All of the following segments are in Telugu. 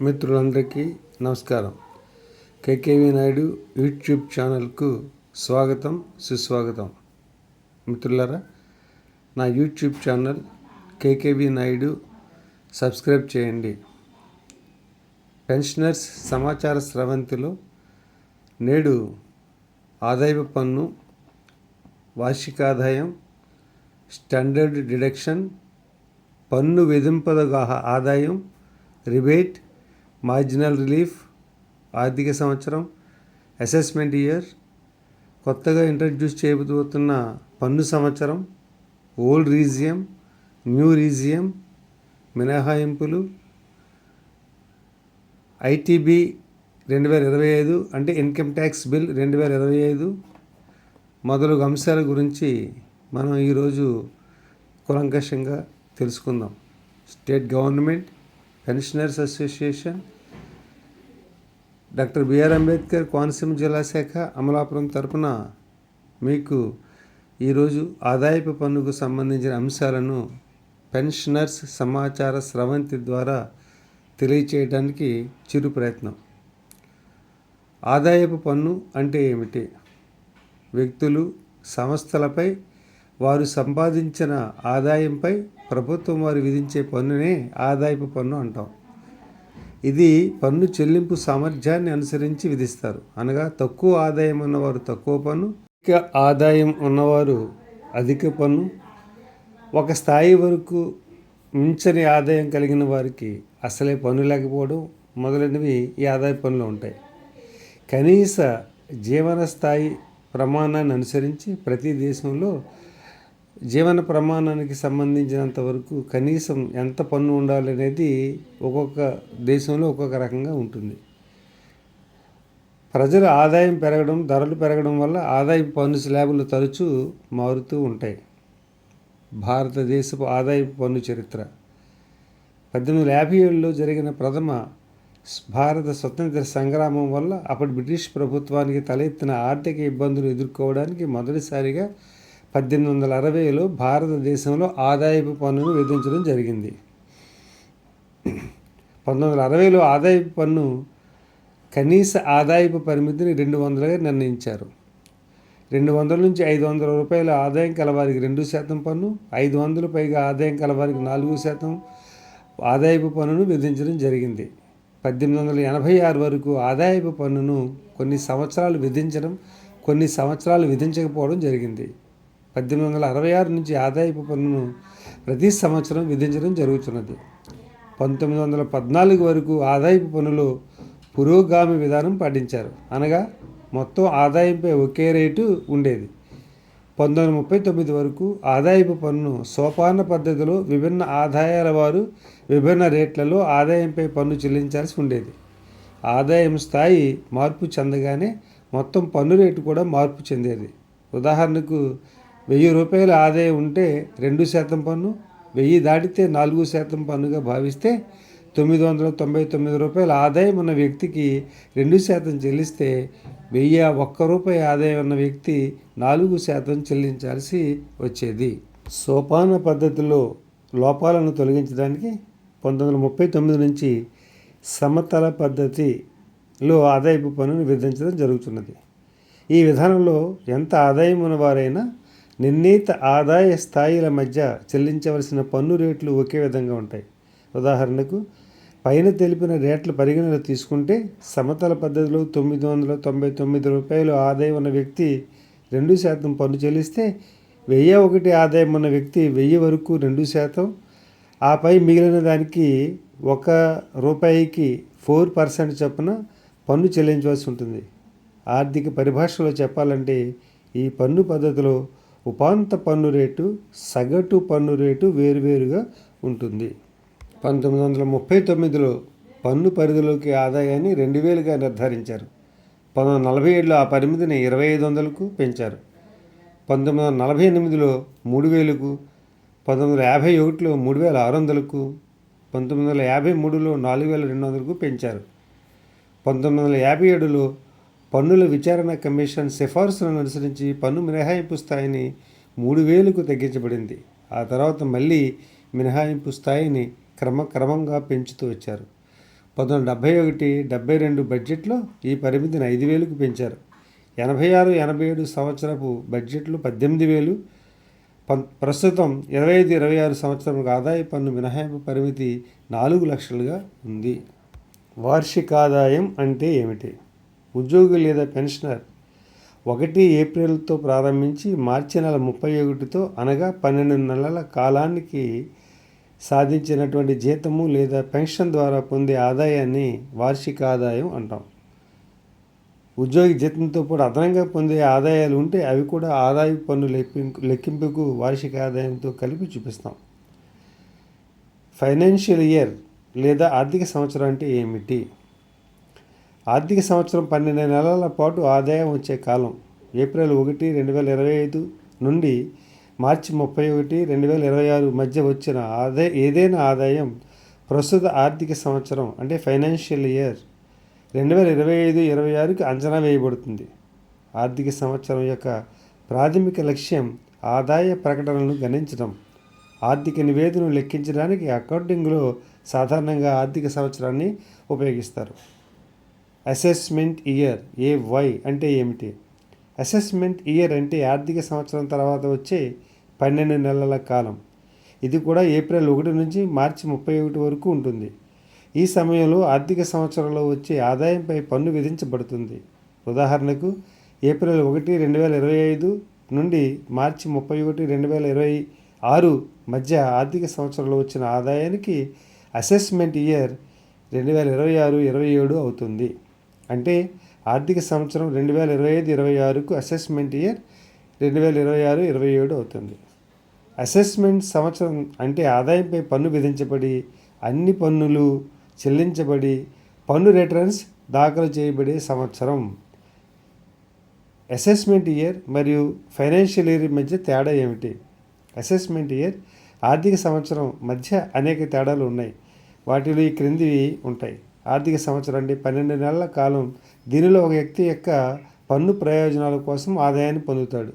మిత్రులందరికీ నమస్కారం. కేకేవి నాయుడు యూట్యూబ్ ఛానల్కు స్వాగతం సుస్వాగతం. మిత్రులారా నా YouTube channel KKV Naidu subscribe చేయండి. పెన్షనర్స్ సమాచార స్రవంతిలో నేడు ఆదాయపు పన్ను వార్షిక ఆదాయం స్టాండర్డ్ డిడక్షన్ పన్ను విధింపదగ ఆదాయం రిబేట్ మార్జినల్ రిలీఫ్ ఆర్థిక సంవత్సరం అసెస్మెంట్ ఇయర్ కొత్తగా ఇంట్రడ్యూస్ చేయబోతున్న పన్ను సంవత్సరం ఓల్డ్ రీజియం న్యూ రీజియం మినహాయింపులు ఐటీబీ రెండు వేల ఇరవై ఐదు అంటే ఇన్కమ్ ట్యాక్స్ బిల్ రెండు వేల ఇరవై ఐదు మొదలగు అంశాల గురించి మనం ఈరోజు కులంకషంగా తెలుసుకుందాం. State government pensioners association doctor BR Ambedkar Konaseema జిల్లా శాఖ అమలాపురం తరపున మీకు ఈరోజు ఆదాయపు పన్నుకు సంబంధించిన అంశాలను పెన్షనర్స్ సమాచార స్రవంతి ద్వారా తెలియచేయడానికి చిరు ప్రయత్నం ఆదాయపు పన్ను అంటే ఏమిటి వ్యక్తులు సంస్థలపై వారు సంపాదించిన ఆదాయంపై ప్రభుత్వం వారు విధించే పన్నునే ఆదాయపు పన్ను అంటాం. ఇది పన్ను చెల్లింపు సామర్థ్యాన్ని అనుసరించి విధిస్తారు. అనగా తక్కువ ఆదాయం ఉన్నవారు తక్కువ పన్ను అధిక ఆదాయం ఉన్నవారు అధిక పన్ను ఒక స్థాయి వరకు మించని ఆదాయం కలిగిన వారికి అసలే పన్ను లేకపోవడం మొదలైనవి ఈ ఆదాయ పన్నులు ఉంటాయి. కనీస జీవన స్థాయి ప్రమాణాన్ని అనుసరించి ప్రతి దేశంలో జీవన ప్రమాణానికి సంబంధించినంత వరకు కనీసం ఎంత పన్ను ఉండాలి అనేది ఒక్కొక్క దేశంలో ఒక్కొక్క రకంగా ఉంటుంది. ప్రజల ఆదాయం పెరగడం ధరలు పెరగడం వల్ల ఆదాయపు పన్ను స్లాబులు తరచూ మారుతూ ఉంటాయి. భారతదేశపు ఆదాయపు పన్ను చరిత్ర. పద్దెనిమిది యాభై ఏడులో జరిగిన ప్రథమ భారత స్వతంత్ర సంగ్రామం వల్ల అప్పటి బ్రిటిష్ ప్రభుత్వానికి తలెత్తిన ఆర్థిక ఇబ్బందులు ఎదుర్కోవడానికి మొదటిసారిగా పద్దెనిమిది వందల అరవైలో భారతదేశంలో ఆదాయపు పన్నును విధించడం జరిగింది. పంతొమ్మిది వందల అరవైలో ఆదాయపు పన్ను కనీస ఆదాయపు పరిమితిని రెండు వందలుగా నిర్ణయించారు. రెండు వందల నుంచి ఐదు వందల రూపాయల ఆదాయం కలవారికి రెండు శాతం పన్ను ఐదు వందలు పైగా ఆదాయం కలవారికి నాలుగు శాతం ఆదాయపు పన్నును విధించడం జరిగింది. పద్దెనిమిది వందల ఎనభై ఆరు వరకు ఆదాయపు పన్నును కొన్ని సంవత్సరాలు విధించడం కొన్ని సంవత్సరాలు విధించకపోవడం జరిగింది. పద్దెనిమిది వందల అరవై ఆరు నుంచి ఆదాయపు పన్నును ప్రతి సంవత్సరం విధించడం జరుగుతున్నది. పంతొమ్మిది వందల పద్నాలుగు వరకు ఆదాయపు పన్నులో పురోగామి విధానం పాటించారు. అనగా మొత్తం ఆదాయంపై ఒకే రేటు ఉండేది. పంతొమ్మిది వందల ముప్పై తొమ్మిది వరకు ఆదాయపు పన్ను సోపాన పద్ధతిలో విభిన్న ఆదాయాల వారు విభిన్న రేట్లలో ఆదాయంపై పన్ను చెల్లించాల్సి ఉండేది. ఆదాయం స్థాయి మార్పు చెందగానే మొత్తం పన్ను రేటు కూడా మార్పు చెందేది. ఉదాహరణకు వెయ్యి రూపాయల ఆదాయం ఉంటే రెండు శాతం పన్ను వెయ్యి దాటితే నాలుగు శాతం పన్నుగా భావిస్తే తొమ్మిది వందల తొంభై తొమ్మిది రూపాయల ఆదాయం ఉన్న వ్యక్తికి రెండు శాతం చెల్లిస్తే వెయ్యి ఒక్క రూపాయి ఆదాయం ఉన్న వ్యక్తి నాలుగు శాతం చెల్లించాల్సి వచ్చేది. సోపాన పద్ధతిలో లోపాలను తొలగించడానికి పంతొమ్మిది వందల ముప్పై తొమ్మిది నుంచి సమతల పద్ధతిలో ఆదాయపు పన్నును విధించడం జరుగుతున్నది. ఈ విధానంలో ఎంత ఆదాయం ఉన్నవారైనా నిర్ణీత ఆదాయ స్థాయిల మధ్య చెల్లించవలసిన పన్ను రేట్లు ఒకే విధంగా ఉంటాయి. ఉదాహరణకు పైన తెలిపిన రేట్లు పరిగణన తీసుకుంటే సమతల పద్ధతిలో తొమ్మిది వందల తొంభై తొమ్మిది రూపాయలు ఆదాయం ఉన్న వ్యక్తి రెండు శాతం పన్ను చెల్లిస్తే వెయ్యి ఒకటి ఆదాయం ఉన్న వ్యక్తి వెయ్యి వరకు రెండు శాతం. ఆపై మిగిలిన దానికి ఒక రూపాయికి ఫోర్ పర్సెంట్ చొప్పున పన్ను చెల్లించవలసి ఉంటుంది. ఆర్థిక పరిభాషలో చెప్పాలంటే ఈ పన్ను పద్ధతిలో ఉపాంత పన్ను రేటు సగటు పన్ను రేటు వేరువేరుగా ఉంటుంది. పంతొమ్మిది వందల ముప్పై తొమ్మిదిలో పన్ను పరిధిలోకి ఆదాయాన్ని రెండు వేలుగా నిర్ధారించారు. పంతొమ్మిది వందల నలభై ఏడులో ఆ పరిమితిని ఇరవై ఐదు వందలకు పెంచారు. పంతొమ్మిది వందల నలభై ఎనిమిదిలో మూడు వేలకు పంతొమ్మిది వందల యాభై ఒకటిలో మూడు వేల ఆరు వందలకు పంతొమ్మిది వందల యాభై మూడులో నాలుగు వేల రెండు వందలకు పెంచారు. పంతొమ్మిది వందల యాభై ఏడులో పన్నుల విచారణ కమిషన్ సిఫార్సులను అనుసరించి పన్ను మినహాయింపు స్థాయిని మూడు వేలకు తగ్గించబడింది. ఆ తర్వాత మళ్ళీ మినహాయింపు స్థాయిని క్రమక్రమంగా పెంచుతూ వచ్చారు. పంతొమ్మిది డెబ్బై డెబ్భై ఒకటి డెబ్బై రెండు బడ్జెట్లో ఈ పరిమితిని ఐదు వేలకు పెంచారు. ఎనభై ఆరు ఎనభై ఏడు సంవత్సరపు బడ్జెట్లు పద్దెనిమిది వేలు. పన్ ప్రస్తుతం ఇరవై ఐదు ఇరవై ఆరు సంవత్సరాలకు ఆదాయ పన్ను మినహాయింపు పరిమితి నాలుగు లక్షలుగా ఉంది. వార్షిక ఆదాయం అంటే ఏమిటి? ఉద్యోగి లేదా పెన్షనర్. ఒకటి ఏప్రిల్తో ప్రారంభించి మార్చి నెల ముప్పై ఒకటితో అనగా పన్నెండు నెలల కాలానికి సాధించినటువంటి జీతము లేదా పెన్షన్ ద్వారా పొందే ఆదాయాన్ని వార్షిక ఆదాయం అంటాం. ఉద్యోగి జీతంతో పాటు అదనంగా పొందే ఆదాయాలు ఉంటే అవి కూడా ఆదాయ పన్ను లెక్కింపు లెక్కింపుకు వార్షిక ఆదాయంతో కలిపి చూపిస్తాం. ఫైనాన్షియల్ ఇయర్ లేదా ఆర్థిక సంవత్సరం అంటే ఏమిటి? ఆర్థిక సంవత్సరం పన్నెండు నెలల పాటు ఆదాయం వచ్చే కాలం. ఏప్రిల్ ఒకటి రెండు వేల ఇరవై ఐదు నుండి మార్చి ముప్పై ఒకటి రెండు వేల ఇరవై ఆరు మధ్య వచ్చిన ఆదాయ ఏదైనా ఆదాయం ప్రస్తుత ఆర్థిక సంవత్సరం అంటే ఫైనాన్షియల్ ఇయర్ రెండు వేల ఇరవై ఐదు ఇరవై ఆరుకి అంచనా వేయబడుతుంది. ఆర్థిక సంవత్సరం యొక్క ప్రాథమిక లక్ష్యం ఆదాయ ప్రకటనలను గణించడం. ఆర్థిక నివేదనను లెక్కించడానికి అకౌంటింగ్లో సాధారణంగా ఆర్థిక సంవత్సరాన్ని ఉపయోగిస్తారు. అసెస్మెంట్ ఇయర్ ఏ వై అంటే ఏమిటి? అసెస్మెంట్ ఇయర్ అంటే ఆర్థిక సంవత్సరం తర్వాత వచ్చే పన్నెండు నెలల కాలం. ఇది కూడా ఏప్రిల్ ఒకటి నుంచి మార్చి ముప్పై ఒకటి వరకు ఉంటుంది. ఈ సమయంలో ఆర్థిక సంవత్సరంలో వచ్చే ఆదాయంపై పన్ను విధించబడుతుంది. ఉదాహరణకు ఏప్రిల్ ఒకటి రెండు వేల ఇరవై ఐదు నుండి మార్చి ముప్పై ఒకటి రెండు వేల ఇరవై ఆరు మధ్య ఆర్థిక సంవత్సరంలో వచ్చిన ఆదాయానికి అసెస్మెంట్ ఇయర్ రెండు వేల ఇరవై ఆరు ఇరవై ఏడు అవుతుంది. అంటే ఆర్థిక సంవత్సరం రెండు వేల ఇరవై ఐదు ఇరవై ఆరుకు అసెస్మెంట్ ఇయర్ రెండు వేల ఇరవై ఆరు ఇరవై ఏడు అవుతుంది. అసెస్మెంట్ సంవత్సరం అంటే ఆదాయంపై పన్ను విధించబడి అన్ని పన్నులు చెల్లించబడి పన్ను రిటర్న్స్ దాఖలు చేయబడే సంవత్సరం. అసెస్మెంట్ ఇయర్ మరియు ఫైనాన్షియల్ ఇయర్ మధ్య తేడా ఏమిటి? అసెస్మెంట్ ఇయర్ ఆర్థిక సంవత్సరం మధ్య అనేక తేడాలు ఉన్నాయి. వాటిలో ఈ క్రిందివి ఉంటాయి. ఆర్థిక సంవత్సరం అంటే పన్నెండు నెలల కాలం దీనిలో ఒక వ్యక్తి యొక్క పన్ను ప్రయోజనాల కోసం ఆదాయాన్ని పొందుతాడు.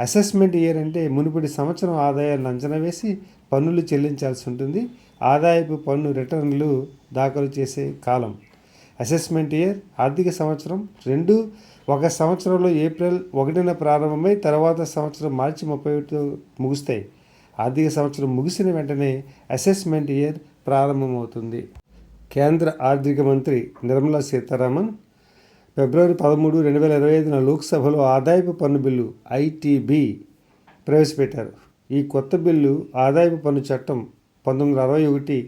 అసెస్మెంట్ ఇయర్ అంటే మునుపటి సంవత్సరం ఆదాయాలను అంచనా వేసి పన్నులు చెల్లించాల్సి ఉంటుంది. ఆదాయపు పన్ను రిటర్న్లు దాఖలు చేసే కాలం. అసెస్మెంట్ ఇయర్ ఆర్థిక సంవత్సరం రెండు ఒక సంవత్సరంలో ఏప్రిల్ ఒకటిన ప్రారంభమై తర్వాత సంవత్సరం మార్చి ముప్పై ఒకటితో ముగుస్తాయి. ఆర్థిక సంవత్సరం ముగిసిన వెంటనే అసెస్మెంట్ ఇయర్ ప్రారంభమవుతుంది. కేంద్ర ఆర్థిక మంత్రి నిర్మలా సీతారామన్ ఫిబ్రవరి పదమూడు రెండు వేల ఇరవై ఐదున లోక్సభలో ఆదాయపు పన్ను బిల్లు ఐటీబీ ప్రవేశపెట్టారు. ఈ కొత్త బిల్లు ఆదాయపు పన్ను చట్టం పంతొమ్మిది వందల అరవై ఒకటి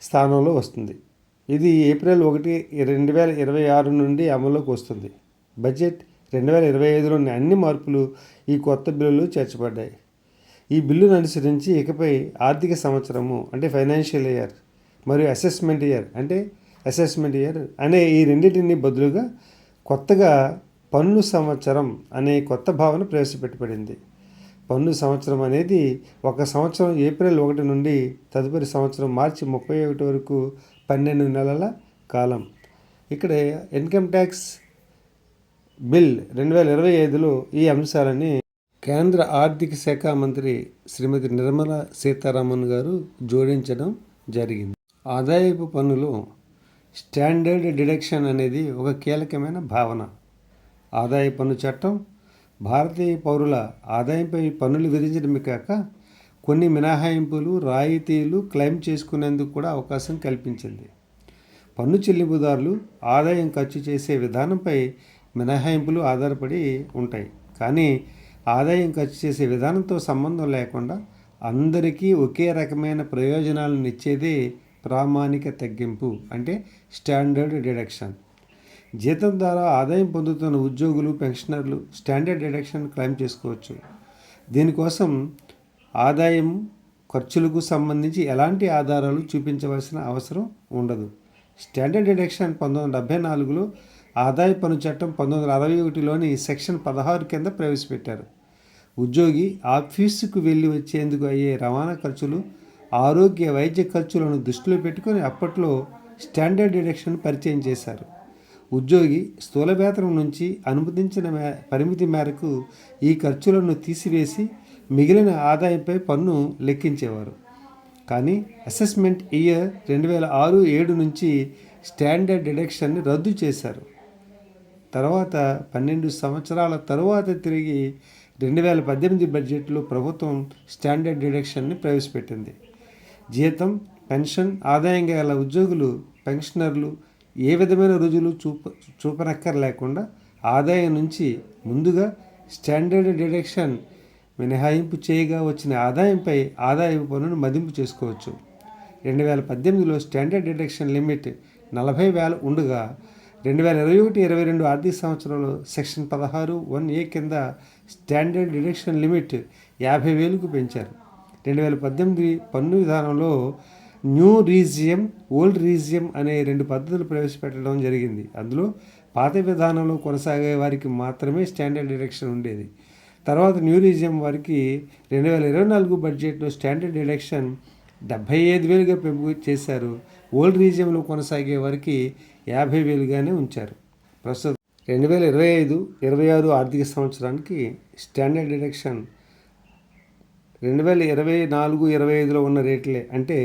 స్థానంలో వస్తుంది. ఇది ఏప్రిల్ ఒకటి రెండు వేల ఇరవై ఆరు నుండి అమల్లోకి వస్తుంది. బడ్జెట్ రెండు వేల ఇరవై ఐదులోని అన్ని మార్పులు ఈ కొత్త బిల్లులో చేర్చబడ్డాయి. ఈ బిల్లును అనుసరించి ఇకపై ఆర్థిక సంవత్సరము అంటే ఫైనాన్షియల్ ఇయర్ మరియు అసెస్మెంట్ ఇయర్ అంటే అసెస్మెంట్ ఇయర్ అనే ఈ రెండింటిని బదులుగా కొత్తగా పన్ను సంవత్సరం అనే కొత్త భావన ప్రవేశపెట్టబడింది. పన్ను సంవత్సరం అనేది ఒక సంవత్సరం ఏప్రిల్ ఒకటి నుండి తదుపరి సంవత్సరం మార్చి ముప్పై ఒకటి వరకు పన్నెండు నెలల కాలం. ఇక్కడ ఇన్కమ్ ట్యాక్స్ బిల్ రెండు వేల ఇరవై ఐదులో ఈ అంశాలని కేంద్ర ఆర్థిక శాఖ మంత్రి శ్రీమతి నిర్మలా సీతారామన్ గారు జోడించడం జరిగింది. ఆదాయపు పన్నులో స్టాండర్డ్ డిడక్షన్ అనేది ఒక కీలకమైన భావన. ఆదాయ పన్ను చట్టం భారతీయ పౌరుల ఆదాయంపై పన్నులు విధించడమే కాక కొన్ని మినహాయింపులు రాయితీలు క్లెయిమ్ చేసుకునేందుకు కూడా అవకాశం కల్పించింది. పన్ను చెల్లింపుదారులు ఆదాయం ఖర్చు చేసే విధానంపై మినహాయింపులు ఆధారపడి ఉంటాయి. కానీ ఆదాయం ఖర్చు చేసే విధానంతో సంబంధం లేకుండా అందరికీ ఒకే రకమైన ప్రయోజనాలను ఇచ్చేదే ప్రామాణిక తగ్గింపు అంటే స్టాండర్డ్ డిడక్షన్. జీతం ద్వారా ఆదాయం పొందుతున్న ఉద్యోగులు పెన్షనర్లు స్టాండర్డ్ డిడక్షన్ క్లెయిమ్ చేసుకోవచ్చు. దీనికోసం ఆదాయం ఖర్చులకు సంబంధించి ఎలాంటి ఆధారాలు చూపించవలసిన అవసరం ఉండదు. స్టాండర్డ్ డిడక్షన్ పంతొమ్మిది వందల డెబ్బై నాలుగులో ఆదాయ పన్ను చట్టం పంతొమ్మిది వందల అరవై ఒకటిలోని సెక్షన్ పదహారు కింద ప్రవేశపెట్టారు. ఉద్యోగి ఆఫీసుకు వెళ్ళి వచ్చేందుకు అయ్యే రవాణా ఖర్చులు ఆరోగ్య వైద్య ఖర్చులను దృష్టిలో పెట్టుకొని అప్పట్లో స్టాండర్డ్ డిడక్షన్ పరిచయం చేశారు. ఉద్యోగి స్థూల వేతనం నుంచి అనుమతించిన మే పరిమితి మేరకు ఈ ఖర్చులను తీసివేసి మిగిలిన ఆదాయంపై పన్ను లెక్కించేవారు. కానీ అసెస్మెంట్ ఇయర్ రెండు వేల ఆరు ఏడు నుంచి స్టాండర్డ్ డిడక్షన్ని రద్దు చేశారు. తర్వాత పన్నెండు సంవత్సరాల తరువాత తిరిగి రెండు వేల పద్దెనిమిది బడ్జెట్లో ప్రభుత్వం స్టాండర్డ్ డిడక్షన్ని ప్రవేశపెట్టింది. జీతం పెన్షన్ ఆదాయం గల ఉద్యోగులు పెన్షనర్లు ఏ విధమైన రుజువులు చూప చూపనక్కర్లేకుండా ఆదాయం నుంచి ముందుగా స్టాండర్డ్ డిడక్షన్ మినహాయింపు చేయగా వచ్చిన ఆదాయంపై ఆదాయపు పన్నును మదింపు చేసుకోవచ్చు. రెండు వేల పద్దెనిమిదిలో స్టాండర్డ్ డిడక్షన్ లిమిట్ నలభై వేల ఉండగా రెండు వేల ఇరవై ఒకటి ఇరవై రెండు ఆర్థిక సంవత్సరంలో సెక్షన్ పదహారు వన్ ఏ కింద స్టాండర్డ్ డిడక్షన్ లిమిట్ యాభై వేలకు పెంచారు. రెండు వేల పద్దెనిమిది పన్ను విధానంలో న్యూ రీజియం ఓల్డ్ రీజియం అనే రెండు పద్ధతులు ప్రవేశపెట్టడం జరిగింది. అందులో పాత విధానంలో కొనసాగే వారికి మాత్రమే స్టాండర్డ్ డిడక్షన్ ఉండేది. తర్వాత న్యూ రీజియం వారికి రెండు వేల ఇరవై నాలుగు బడ్జెట్లో స్టాండర్డ్ డిడక్షన్ డెబ్భై ఐదు వేలుగా పెంపు చేశారు. ఓల్డ్ రీజియంలో కొనసాగే వారికి యాభై వేలుగానే ఉంచారు. ప్రస్తుతం రెండు వేల ఇరవై ఐదు ఇరవై ఆరు ఆర్థిక సంవత్సరానికి స్టాండర్డ్ డిడక్షన్ రెండు వేల ఇరవై నాలుగు ఇరవై ఐదులో ఉన్న రేట్లే. అంటే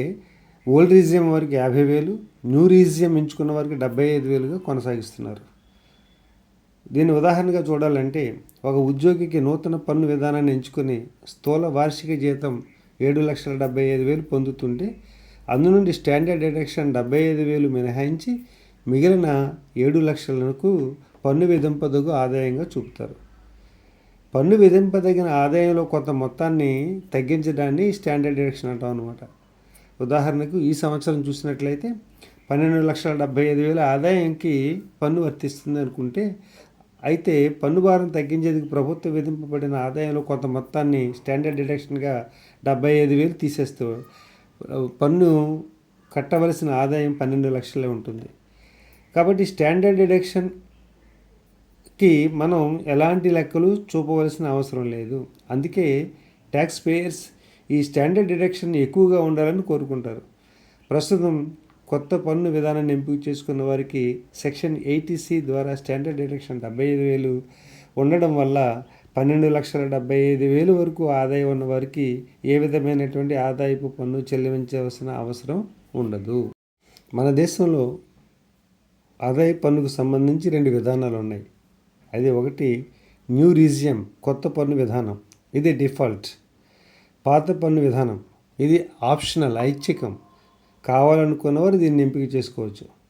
ఓల్డ్ రీజియం వారికి యాభై వేలు న్యూ రీజియం ఎంచుకున్న వారికి డెబ్బై ఐదు వేలుగా కొనసాగిస్తున్నారు. దీని ఉదాహరణగా చూడాలంటే ఒక ఉద్యోగికి నూతన పన్ను విధానాన్ని ఎంచుకొని స్థూల వార్షిక జీతం ఏడు లక్షల డెబ్బై ఐదు వేలు పొందుతుంటే అందు నుండి స్టాండర్డ్ డిడక్షన్ డెబ్బై ఐదు వేలు మినహాయించి మిగిలిన ఏడు లక్షలకు పన్ను విధింపదగు ఆదాయంగా చూపుతారు. పన్ను విధింపదగిన ఆదాయంలో కొంత మొత్తాన్ని తగ్గించడాన్ని స్టాండర్డ్ డిడక్షన్ అంటాం అనమాట ఉదాహరణకు ఈ సంవత్సరం చూసినట్లయితే పన్నెండు లక్షల డెబ్బై ఐదు వేల ఆదాయంకి పన్ను వర్తిస్తుంది అనుకుంటే అయితే పన్ను భారం తగ్గించేందుకు ప్రభుత్వం విధింపబడిన ఆదాయంలో కొంత మొత్తాన్ని స్టాండర్డ్ డిడక్షన్గా డెబ్బై ఐదు వేలు తీసేస్తూ పన్ను కట్టవలసిన ఆదాయం పన్నెండు లక్షలే ఉంటుంది. కాబట్టి స్టాండర్డ్ డిడక్షన్ కి మనం ఎలాంటి లెక్కలు చూపవలసిన అవసరం లేదు. అందుకే ట్యాక్స్ పేయర్స్ ఈ స్టాండర్డ్ డిడక్షన్ ఎక్కువగా ఉండాలని కోరుకుంటారు. ప్రస్తుతం కొత్త పన్ను విధానాన్ని ఎంపిక చేసుకున్న వారికి సెక్షన్ ఎయిటీసీ ద్వారా స్టాండర్డ్ డిడక్షన్ డెబ్బై ఐదు వేలు ఉండడం వల్ల పన్నెండు లక్షల డెబ్బై ఐదు వేలు వరకు ఆదాయం ఉన్న వారికి ఏ విధమైనటువంటి ఆదాయపు పన్ను చెల్లించవలసిన అవసరం ఉండదు. మన దేశంలో ఆదాయ పన్నుకు సంబంధించి రెండు విధానాలు ఉన్నాయి. అది ఒకటి న్యూ రీజియం కొత్త పన్ను విధానం. ఇది డిఫాల్ట్. పాత పన్ను విధానం. ఇది ఆప్షనల్ ఐచ్ఛికం. కావాలనుకున్నవారు దీన్ని ఎంపిక చేసుకోవచ్చు.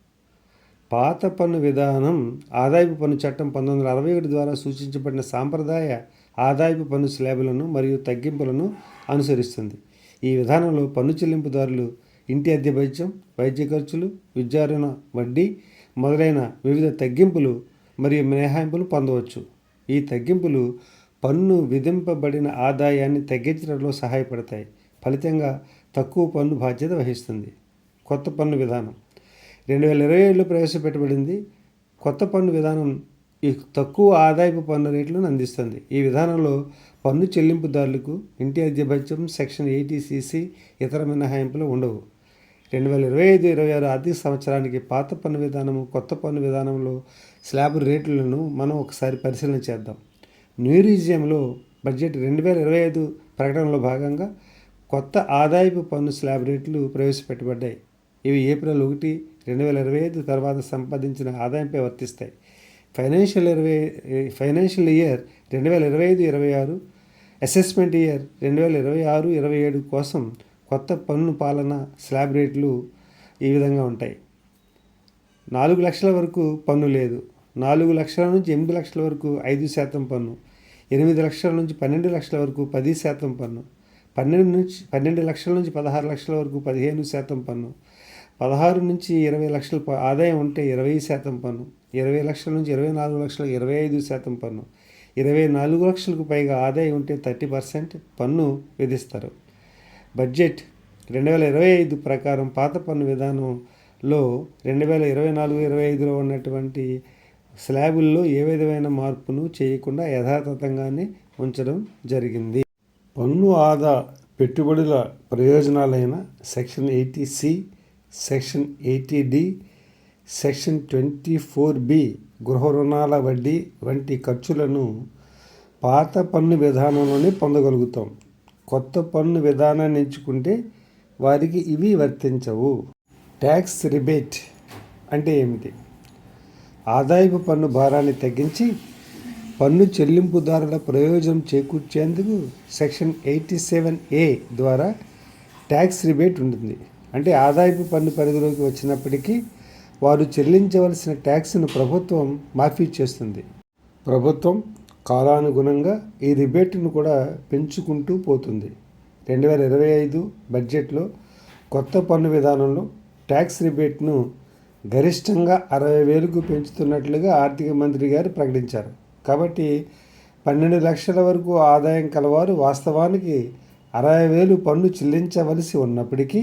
పాత పన్ను విధానం ఆదాయపు పన్ను చట్టం పంతొమ్మిది వందల అరవై ఒకటి ద్వారా సూచించబడిన సాంప్రదాయ ఆదాయపు పన్ను స్లాబులను మరియు తగ్గింపులను అనుసరిస్తుంది. ఈ విధానంలో పన్ను చెల్లింపుదారులు ఇంటి అద్దె వైద్యం వైద్య ఖర్చులు విద్యారుణ వడ్డీ మొదలైన వివిధ తగ్గింపులు మరియు మినహాయింపులు పొందవచ్చు. ఈ తగ్గింపులు పన్ను విధింపబడిన ఆదాయాన్ని తగ్గించడంలో సహాయపడతాయి. ఫలితంగా తక్కువ పన్ను బాధ్యత వహిస్తుంది. కొత్త పన్ను విధానం. రెండు వేల ఇరవై ఏడులో ప్రవేశపెట్టబడింది. కొత్త పన్ను విధానం ఈ తక్కువ ఆదాయపు పన్ను రేట్లను అందిస్తుంది. ఈ విధానంలో పన్ను చెల్లింపుదారులకు ఇంటి అద్దె సెక్షన్ ఎయిటీసీసీ ఇతర మినహాయింపులు ఉండవు. రెండు వేల ఇరవై ఐదు ఇరవై ఆరు ఆర్థిక సంవత్సరానికి పాత పన్ను విధానము కొత్త పన్ను విధానంలో స్లాబ్ రేట్లను మనం ఒకసారి పరిశీలన చేద్దాం. న్యూ రీజియంలో బడ్జెట్ రెండు వేల ఇరవై ఐదు ప్రకటనలో భాగంగా కొత్త ఆదాయపు పన్ను స్లాబ్ రేట్లు ప్రవేశపెట్టబడ్డాయి. ఇవి ఏప్రిల్ ఒకటి రెండు వేల ఇరవై ఐదు తర్వాత సంపాదించిన ఆదాయంపై వర్తిస్తాయి. ఫైనాన్షియల్ ఇరవై ఫైనాన్షియల్ ఇయర్ రెండు వేల ఇరవై ఐదు ఇరవై ఆరు అసెస్మెంట్ ఇయర్ రెండు వేల ఇరవై ఆరు ఇరవై ఏడు కోసం కొత్త పన్ను పాలన స్లాబ్ రేట్లు ఈ విధంగా ఉంటాయి. నాలుగు లక్షల వరకు పన్ను లేదు. నాలుగు లక్షల నుంచి ఎనిమిది లక్షల వరకు ఐదు శాతం పన్ను ఎనిమిది లక్షల నుంచి పన్నెండు లక్షల వరకు పది శాతం పన్ను పన్నెండు నుంచి పన్నెండు లక్షల నుంచి పదహారు లక్షల వరకు పదిహేను శాతం పన్ను పదహారు నుంచి ఇరవై లక్షల ఆదాయం ఉంటే ఇరవై శాతం పన్ను ఇరవై లక్షల నుంచి ఇరవై నాలుగు లక్షల ఇరవై ఐదు శాతం పన్ను ఇరవై నాలుగు లక్షలకు పైగా ఆదాయం ఉంటే థర్టీ పర్సెంట్ పన్ను విధిస్తారు. బడ్జెట్ రెండు వేల ఇరవై ఐదు ప్రకారం పాత పన్ను విధానంలో రెండు వేల ఇరవై నాలుగు ఇరవై ఐదులో ఉన్నటువంటి స్లాబుల్లో ఏ విధమైన మార్పును చేయకుండా యథాతథంగానే ఉంచడం జరిగింది. పన్ను ఆదా పెట్టుబడుల ప్రయోజనాలైన section eighty C section eighty D section twenty four B గృహ రుణాల వడ్డీ వంటి ఖర్చులను పాత పన్ను విధానంలోనే పొందగలుగుతాం. కొత్త పన్ను విధానాన్ని ఎంచుకుంటే వారికి ఇవి వర్తించవు. ట్యాక్స్ రిబేట్ అంటే ఏమిటి? ఆదాయపు పన్ను భారాన్ని తగ్గించి పన్ను చెల్లింపుదారుల ప్రయోజనం చేకూర్చేందుకు సెక్షన్ ఎయిటీ సెవెన్ ఏ ద్వారా ట్యాక్స్ రిబేట్ ఉంటుంది. అంటే ఆదాయపు పన్ను పరిధిలోకి వచ్చినప్పటికీ వారు చెల్లించవలసిన ట్యాక్స్ను ప్రభుత్వం మాఫీ చేస్తుంది. ప్రభుత్వం కాలానుగుణంగా ఈ రిబేట్ను కూడా పెంచుకుంటూ పోతుంది. రెండు వేల ఇరవై ఐదు బడ్జెట్లో కొత్త పన్ను విధానంలో ట్యాక్స్ రిబేట్ను గరిష్టంగా అరవై వేలకు పెంచుతున్నట్లుగా ఆర్థిక మంత్రి గారు ప్రకటించారు. కాబట్టి పన్నెండు లక్షల వరకు ఆదాయం కలవారు వాస్తవానికి అరవై వేలు పన్ను చెల్లించవలసి ఉన్నప్పటికీ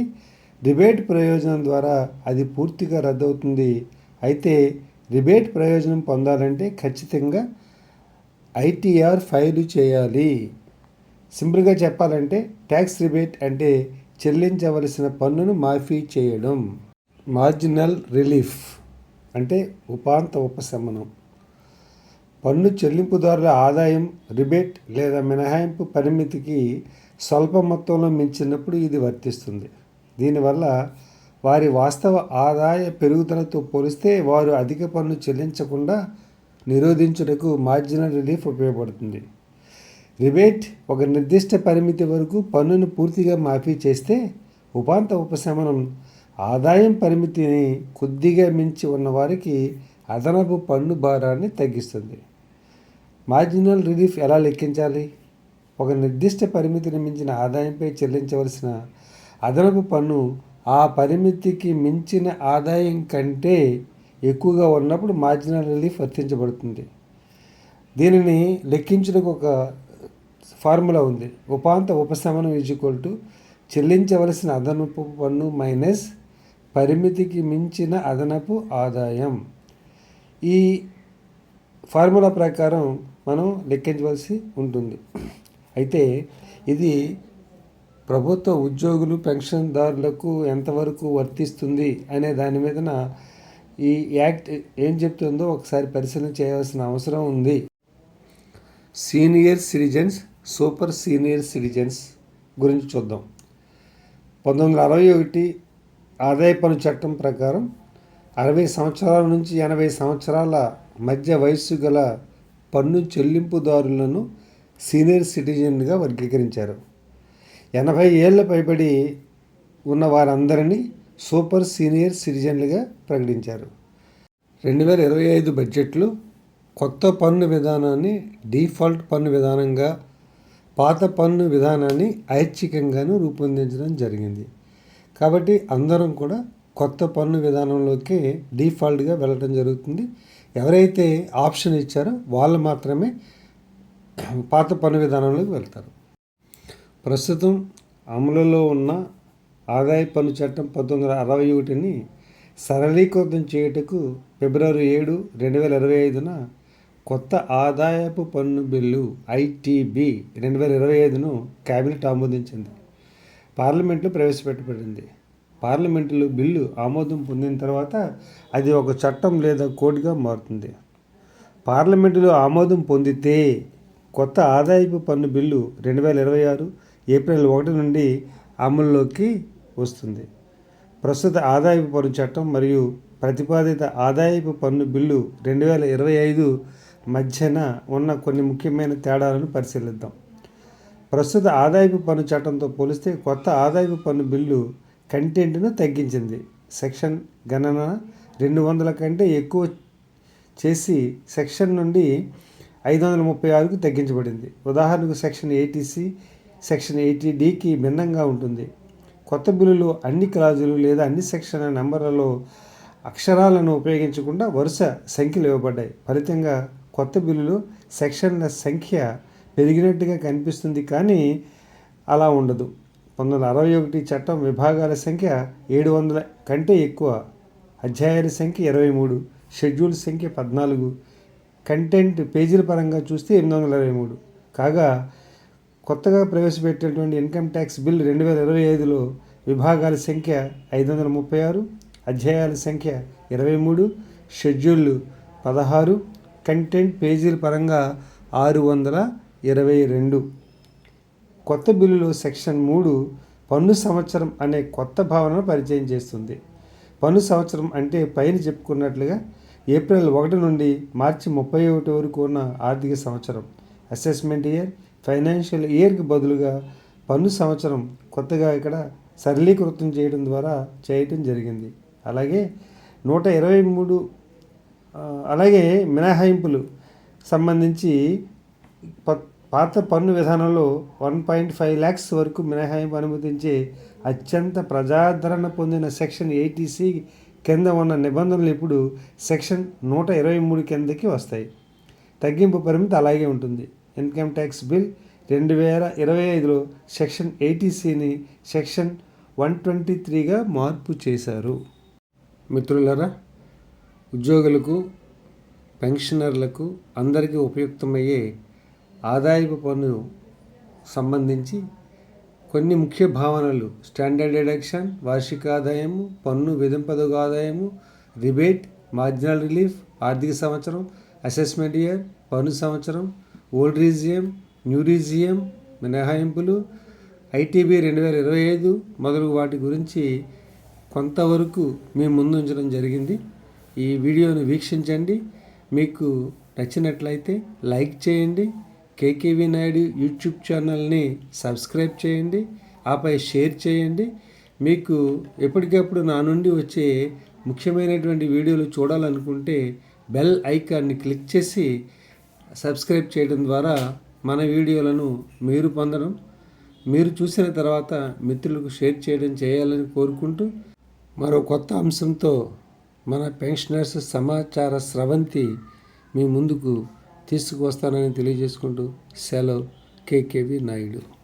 రిబేట్ ప్రయోజనం ద్వారా అది పూర్తిగా రద్దవుతుంది. అయితే రిబేట్ ప్రయోజనం పొందాలంటే ఖచ్చితంగా ఐటీఆర్ ఫైలు చేయాలి. సింపుల్గా చెప్పాలంటే ట్యాక్స్ రిబేట్ అంటే చెల్లించవలసిన పన్నును మాఫీ చేయడం. మార్జినల్ రిలీఫ్ అంటే ఉపాంత ఉపశమనం. పన్ను చెల్లింపుదారుల ఆదాయం రిబేట్ లేదా మినహాయింపు పరిమితికి స్వల్ప మొత్తంలో మించినప్పుడు ఇది వర్తిస్తుంది. దీనివల్ల వారి వాస్తవ ఆదాయ పెరుగుదలతో పోలిస్తే వారు అధిక పన్ను చెల్లించకుండా నిరోధించుటకు మార్జినల్ రిలీఫ్ ఉపయోగపడుతుంది. రిబేట్ ఒక నిర్దిష్ట పరిమితి వరకు పన్నును పూర్తిగా మాఫీ చేస్తే ఉపాంత ఉపశమనం ఆదాయం పరిమితిని కొద్దిగా మించి ఉన్నవారికి అదనపు పన్ను భారాన్ని తగ్గిస్తుంది. మార్జినల్ రిలీఫ్ ఎలా లెక్కించాలి? ఒక నిర్దిష్ట పరిమితిని మించిన ఆదాయంపై చెల్లించవలసిన అదనపు పన్ను ఆ పరిమితికి మించిన ఆదాయం కంటే ఎక్కువగా ఉన్నప్పుడు మార్జినల్ రిలీఫ్ వర్తించబడుతుంది. దీనిని లెక్కించడానికి ఒక ఫార్ములా ఉంది. ఉపాంత ఉపశమనం ఈజ్వల్ టు చెల్లించవలసిన అదనపు పన్ను మైనస్ పరిమితికి మించిన అదనపు ఆదాయం. ఈ ఫార్ములా ప్రకారం మనం లెక్కించవలసి ఉంటుంది. అయితే ఇది ప్రభుత్వ ఉద్యోగులు పెన్షన్దారులకు ఎంతవరకు వర్తిస్తుంది అనే దాని మీదన ఈ యాక్ట్ ఏం చెప్తుందో ఒకసారి పరిశీలన చేయవలసిన అవసరం ఉంది. Senior citizens super senior citizens గురించి చూద్దాం. పంతొమ్మిది వందల అరవై ఒకటి ఆదాయ పన్ను చట్టం ప్రకారం అరవై సంవత్సరాల నుంచి ఎనభై సంవత్సరాల మధ్య వయస్సు గల పన్ను చెల్లింపుదారులను సీనియర్ సిటిజన్గా వర్గీకరించారు. ఎనభై ఏళ్ళ పైబడి ఉన్న వారందరినీ సూపర్ సీనియర్ సిటిజన్లుగా ప్రకటించారు. రెండు వేల ఇరవై ఐదు బడ్జెట్లో కొత్త పన్ను విధానాన్ని డిఫాల్ట్ పన్ను విధానంగా పాత పన్ను విధానాన్ని ఐచ్ఛికంగాను రూపొందించడం జరిగింది. కాబట్టి అందరం కూడా కొత్త పన్ను విధానంలోకి డిఫాల్ట్గా వెళ్ళడం జరుగుతుంది. ఎవరైతే ఆప్షన్ ఇచ్చారో వాళ్ళు మాత్రమే పాత పన్ను విధానంలోకి వెళ్తారు. ప్రస్తుతం అమలులో ఉన్న ఆదాయ పన్ను చట్టం పంతొమ్మిది వందల అరవై ఒకటిని సరళీకృతం చేయుటకు ఫిబ్రవరి ఏడు రెండు వేల ఇరవై ఐదున కొత్త ఆదాయపు పన్ను బిల్లు ఐటీబీ రెండు వేల ఇరవై ఐదును కేబినెట్ ఆమోదించింది. పార్లమెంట్లో ప్రవేశపెట్టబడింది. పార్లమెంటులో బిల్లు ఆమోదం పొందిన తర్వాత అది ఒక చట్టం లేదా కోడ్గా మారుతుంది. పార్లమెంటులో ఆమోదం పొందితే కొత్త ఆదాయపు పన్ను బిల్లు రెండు వేల ఇరవై ఆరు ఏప్రిల్ ఒకటి నుండి అమల్లోకి వస్తుంది. ప్రస్తుత ఆదాయపు పన్ను చట్టం మరియు ప్రతిపాదిత ఆదాయపు పన్ను బిల్లు రెండు వేల ఇరవై ఐదు మధ్యన ఉన్న కొన్ని ముఖ్యమైన తేడాలను పరిశీలిద్దాం. ప్రస్తుత ఆదాయపు పన్ను చట్టంతో పోలిస్తే కొత్త ఆదాయపు పన్ను బిల్లు కంటెంట్ను తగ్గించింది. సెక్షన్ గణన రెండు వందల కంటే ఎక్కువ చేసి సెక్షన్ నుండి ఐదు వందల ముప్పై ఆరుకు తగ్గించబడింది. ఉదాహరణకు section eighty C section eighty డికి భిన్నంగా ఉంటుంది. కొత్త బిల్లులో అన్ని క్లాజులు లేదా అన్ని సెక్షన్ల నెంబర్లలో అక్షరాలను ఉపయోగించకుండా వరుస సంఖ్యలు ఇవ్వబడ్డాయి. ఫలితంగా కొత్త బిల్లులో సెక్షన్ల సంఖ్య పెరిగినట్టుగా కనిపిస్తుంది కానీ అలా ఉండదు. పంతొమ్మిది వందల అరవై ఒకటి చట్టం విభాగాల సంఖ్య ఏడు వందల కంటే ఎక్కువ అధ్యాయాల సంఖ్య ఇరవై మూడు షెడ్యూల్ సంఖ్య పద్నాలుగు కంటెంట్ పేజీల పరంగా చూస్తే ఎనిమిది వందల ఇరవై మూడు. కాగా కొత్తగా ప్రవేశపెట్టినటువంటి ఇన్కమ్ ట్యాక్స్ బిల్ రెండు వేల ఇరవై ఐదులో విభాగాల సంఖ్య ఐదు వందల ముప్పై ఆరు అధ్యాయాల సంఖ్య ఇరవై మూడు షెడ్యూళ్ళు పదహారు కంటెంట్ పేజీల పరంగా ఆరు వందల ఇరవై రెండు. కొత్త బిల్లులో సెక్షన్ మూడు పన్ను సంవత్సరం అనే కొత్త భావనను పరిచయం చేస్తుంది. పన్ను సంవత్సరం అంటే పైన చెప్పుకున్నట్లుగా ఏప్రిల్ ఒకటి నుండి మార్చి ముప్పై ఒకటి వరకు ఉన్న ఆర్థిక సంవత్సరం. అసెస్మెంట్ ఇయర్ ఫైనాన్షియల్ ఇయర్కి బదులుగా పన్ను సంవత్సరం కొత్తగా ఇక్కడ సరళీకృతం చేయడం ద్వారా చేయటం జరిగింది. అలాగే నూట ఇరవై మూడు అలాగే మినహాయింపులు సంబంధించి పాత పన్ను విధానంలో వన్ పాయింట్ ఫైవ్ ల్యాక్స్ వరకు మినహాయింపు అనుమతించే అత్యంత ప్రజాదరణ పొందిన సెక్షన్ ఎయిటీసీ కింద ఉన్న నిబంధనలు ఇప్పుడు సెక్షన్ నూట ఇరవై మూడు కిందకి వస్తాయి. తగ్గింపు పరిమితి అలాగే ఉంటుంది. ఇన్కమ్ ట్యాక్స్ బిల్ రెండు వేల ఇరవై ఐదులో సెక్షన్ ఎయిటీసీని సెక్షన్ వన్ ట్వంటీ త్రీగా మార్పు చేశారు. మిత్రులరా ఉద్యోగులకు పెన్షనర్లకు అందరికీ ఉపయుక్తమయ్యే ఆదాయపు పన్ను సంబంధించి కొన్ని ముఖ్య భావనలు. స్టాండర్డ్ డిడక్షన్ వార్షిక ఆదాయము పన్ను విధింపదగు ఆదాయము రిబేట్ మార్జినల్ రిలీఫ్ ఆర్థిక సంవత్సరం అసెస్మెంట్ ఇయర్ పన్ను సంవత్సరం ఓల్డ్ రీజియం న్యూ రీజియం మినహాయింపులు ఐటీబీ రెండు వేల ఇరవై ఐదు మొదలగు వాటి గురించి కొంతవరకు మీ ముందు ఉంచడం జరిగింది. ఈ వీడియోను వీక్షించండి. మీకు నచ్చినట్లయితే లైక్ చేయండి. కేకేవి నాయుడు యూట్యూబ్ ఛానల్ని సబ్స్క్రైబ్ చేయండి. ఆపై షేర్ చేయండి. మీకు ఎప్పటికప్పుడు నా నుండి వచ్చే ముఖ్యమైనటువంటి వీడియోలు చూడాలనుకుంటే బెల్ ఐకాన్ని క్లిక్ చేసి సబ్స్క్రైబ్ చేయడం ద్వారా మన వీడియోలను మీరు పొందడం మీరు చూసిన తర్వాత మిత్రులకు షేర్ చేయడం చేయాలని కోరుకుంటూ మరో కొత్త అంశంతో మన పెన్షనర్స్ సమాచార స్రవంతి మీ ముందుకు తీసుకువస్తానని తెలియజేసుకుంటూ సెలవు. K K V Naidu.